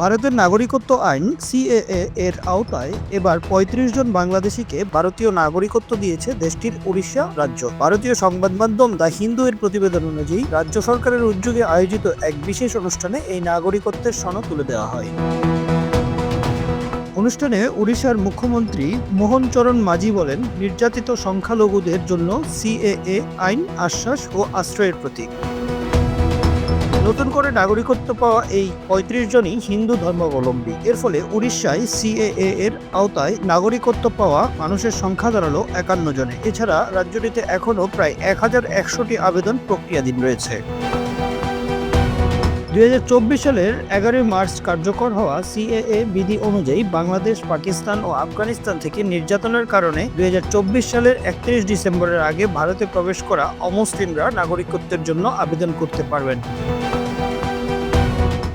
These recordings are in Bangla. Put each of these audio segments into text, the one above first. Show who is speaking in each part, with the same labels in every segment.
Speaker 1: ভারতের নাগরিকত্ব আইন, সিএএ এর আওতায় এবার ৩৫ জন বাংলাদেশিকে ভারতীয় নাগরিকত্ব দিয়েছে দেশটির উড়িষ্যা রাজ্য। ভারতীয় সংবাদ মাধ্যম দ্য হিন্দু এর প্রতিবেদন অনুযায়ী, রাজ্য সরকারের উদ্যোগে আয়োজিত এক বিশেষ অনুষ্ঠানে এই নাগরিকত্বের সনদ তুলে দেওয়া হয়। অনুষ্ঠানে উড়িষ্যার মুখ্যমন্ত্রী মোহন চরণ মাঝি বলেন, নির্যাতিত সংখ্যালঘুদের জন্য সিএএ আইন আশ্বাস ও আশ্রয়ের প্রতীক। নতুন করে নাগরিকত্ব পাওয়া এই পঁয়ত্রিশ জনই হিন্দু ধর্মাবলম্বী। এর ফলে উড়িষ্যায় সিএএ এর আওতায় নাগরিকত্ব পাওয়া মানুষের সংখ্যা দাঁড়াল একান্ন জনে। এছাড়া রাজ্যটিতে এখনও প্রায় এক হাজার একশোটি আবেদন প্রক্রিয়াধীন রয়েছে। দুই হাজার চব্বিশ সালের এগারোই মার্চ কার্যকর হওয়া সিএএ বিধি অনুযায়ী বাংলাদেশ, পাকিস্তান ও আফগানিস্তান থেকে নির্যাতনের কারণে দু হাজার চব্বিশ সালের একত্রিশ ডিসেম্বরের আগে ভারতে প্রবেশ করা অমুসলিমরা নাগরিকত্বের জন্য আবেদন করতে পারবেন।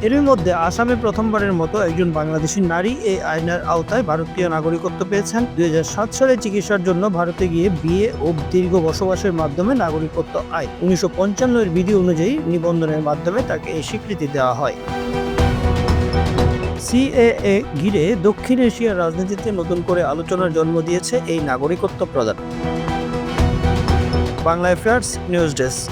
Speaker 1: এর মধ্যে আসামে প্রথমবারের মতো একজন বাংলাদেশি নারী এই আইনের আওতায় ভারতীয় নাগরিকত্ব পেয়েছেন। দু হাজার সাত সালে চিকিৎসার জন্য ভারতে গিয়ে বিয়ে ও দীর্ঘ বসবাসের মাধ্যমে নাগরিকত্ব আয় উনিশশো এর বিধি অনুযায়ী নিবন্ধনের মাধ্যমে তাকে এই স্বীকৃতি দেওয়া হয়। সিএএ ঘিরে দক্ষিণ এশিয়ার রাজনীতিতে নতুন করে আলোচনার জন্ম দিয়েছে এই নাগরিকত্ব প্রদান বাংলা অ্যাফেয়ার্স নিউজ ডেস্ক।